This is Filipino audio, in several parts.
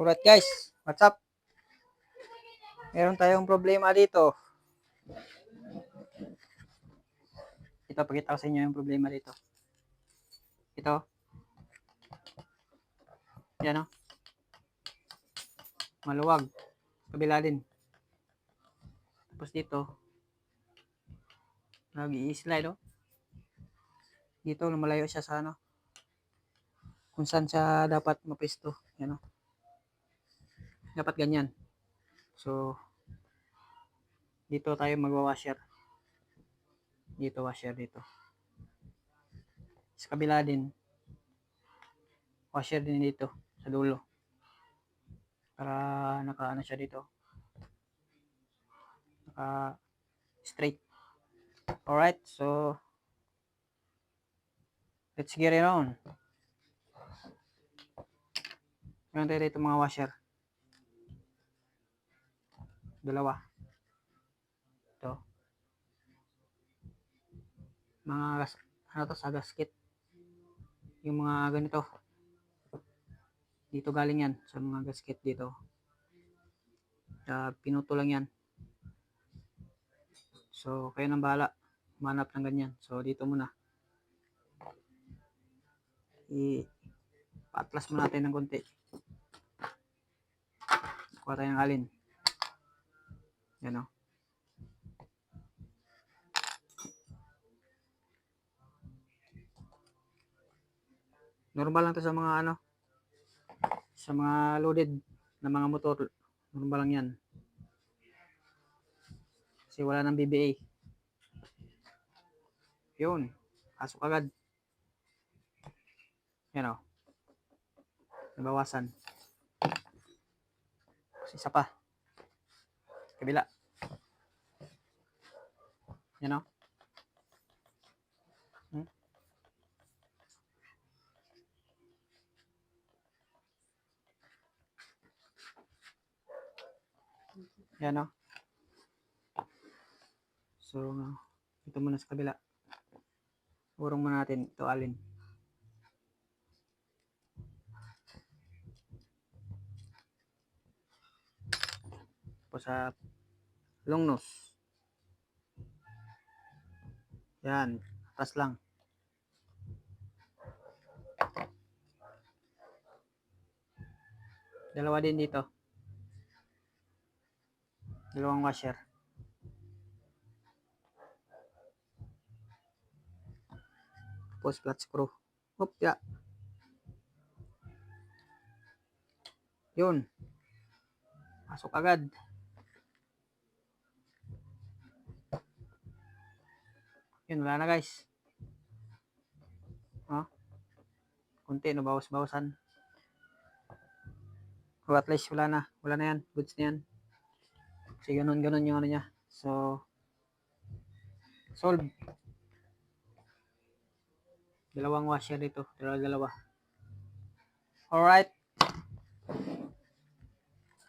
Alright guys, what's up? Meron tayong problema dito. Ito, pakita ko sa inyo yung problema dito. Ito. Yan o. Maluwag. Kabila din. Tapos dito. Nag-i-slide o. Dito, lumalayo siya sa ano. Kung saan siya dapat mapisto. Yan o. Dapat ganyan. So, dito tayo magwa-washer. Dito washer dito. Sa kabila din. Washer din dito sa dulo. Para naka ano siya dito. Naka straight. Alright, so let's get it on. Meron tayo dito mga washer. Dalawa. Ito. Mga gas, ano to, sa gasket. Yung mga ganito. Dito galing yan, sa mga gasket dito. Uh, pinuto lang yan. So, kayo nang bahala. Manap ng ganyan. So, dito muna. I-patlas mo natin ng konti. Kuha tayo ng alin. Yan o. Normal lang to sa mga ano, sa mga loaded na mga motor. Normal lang yan. Kasi wala ng BBA. Yun. Pasok agad. Yan o. Nabawasan. Isa pa. Kabila. Yan o. Hmm? Yan o. So, ito muna sa kabila. Urong muna natin ito alin. Tapos sa long nose. Yan, atas lang. Dalawa din dito. Dalawang washer. Tapos flat screw. Hop, ya. Yun. Pasok agad. Yun, wala na guys. Oh. Kunti, no, bawas-bawasan. O at least wala na. Wala na yan. Goods na yan. Kasi ganun, ganun yung ano niya. So, solve. Dalawang washer dito. Dalawa, dalawa. Alright.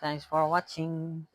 Thanks for watching.